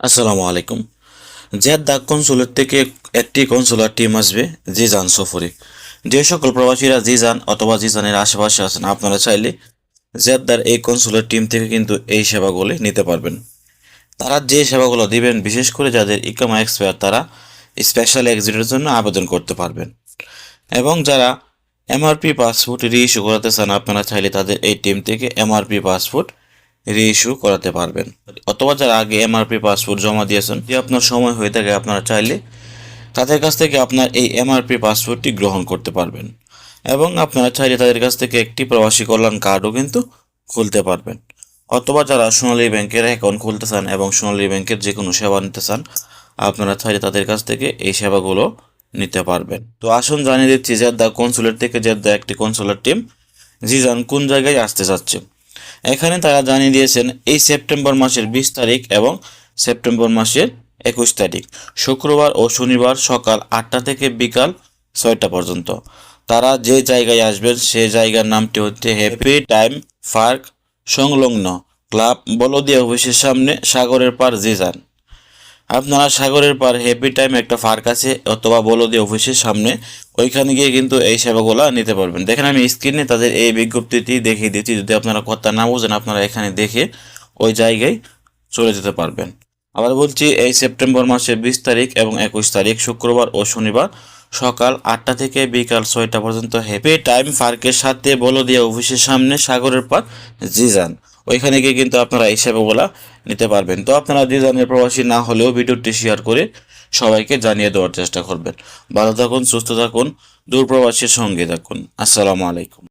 আসসালামু আলাইকুম। Jeddah consulate থেকে একটি কনসুলার টিম আসবে জিজান সফরে। যে সকল প্রবাসীরা জিজান অথবা জিজানের আশেপাশে আছেন, আপনারা চাইলে জেদ্দার এই কনসুলার টিম থেকে কিন্তু এই সেবাগুলি নিতে পারবেন। তারা যে সেবাগুলো দিবেন, বিশেষ করে যাদের ইকামা এক্সপায়ার, তারা স্পেশাল এক্সিটের জন্য আবেদন করতে পারবেন। এবং যারা এমআরপি পাসপোর্ট রিইস্যু করাতে চান, আপনারা চাইলে তাদের এই টিম থেকে এমআরপি পাসপোর্ট রিইস্যু করাতে পারবেন। অথবা যারা আগে এমআরপি পাসপোর্ট জমা দিয়েছেন, যদি আপনার সময় হয়ে থাকে, আপনারা চাইলে তাদের কাছ থেকে আপনার এই এমআরপি পাসপোর্টটি গ্রহণ করতে পারবেন। এবং আপনারা চাইলে তাদের কাছ থেকে একটি প্রবাসী কল্যাণ কার্ডও কিন্তু খুলতে পারবেন। অথবা যারা সোনালী ব্যাংকের অ্যাকাউন্ট খুলতে চান এবং সোনালী ব্যাংকের যে কোনো সেবা নিতে চান, আপনারা চাইলে তাদের কাছ থেকে এই সেবাগুলো নিতে পারবেন। তো আসুন জানিয়ে দিচ্ছি, জেদ্দা কনসুলেট থেকে জেদ্দা একটি কনসুলার টিম জিজান কোন জায়গায় আসতে চাচ্ছে? এখানে তারা জানিয়ে দিয়েছেন, এই সেপ্টেম্বর মাসের বিশ তারিখ এবং সেপ্টেম্বর মাসের একুশ তারিখ, শুক্রবার ও শনিবার সকাল আটটা থেকে বিকাল ছয়টা পর্যন্ত। তারা যে জায়গায় আসবেন, সে জায়গার নামটি হচ্ছে হ্যাপি টাইম পার্ক সংলগ্ন ক্লাব বলদিয়া অফিসের সামনে সাগরের পার জিজান আপনারা সাগরের পার হ্যাপি টাইম একটা পার্ক আছে অথবা বলদি অফিসের সামনে, ওইখানে গিয়ে কিন্তু এই সেবাগুলো নিতে পারবেন। দেখেন আমি স্ক্রিনে তাদের এই বিজ্ঞপ্তিটি দেখিয়ে দিচ্ছি, যদি আপনারা কথা না বোঝেন আপনারা এখানে দেখে ওই জায়গায় চলে যেতে পারবেন। আবার বলছি, এই সেপ্টেম্বর মাসের বিশ তারিখ এবং একুশ তারিখ, শুক্রবার ও শনিবার সকাল আটটা থেকে বিকাল ছয়টা পর্যন্ত হ্যাপি টাইম পার্কের সাথে বলদিয়া অফিসের সামনে সাগরের পার, জিজান। ওইখানে গিয়ে কিন্তু আপনারা এই সেবাগুলা নিতে পারবেন। তো আপনারা জিজানের প্রবাসী না হলেও ভিডিওটি শেয়ার করে সবাইকে জানিয়ে দেওয়ার চেষ্টা করবেন। ভালো থাকুন, সুস্থ থাকুন, দূরপ্রবাসীর সঙ্গে থাকুন। আসসালামু আলাইকুম।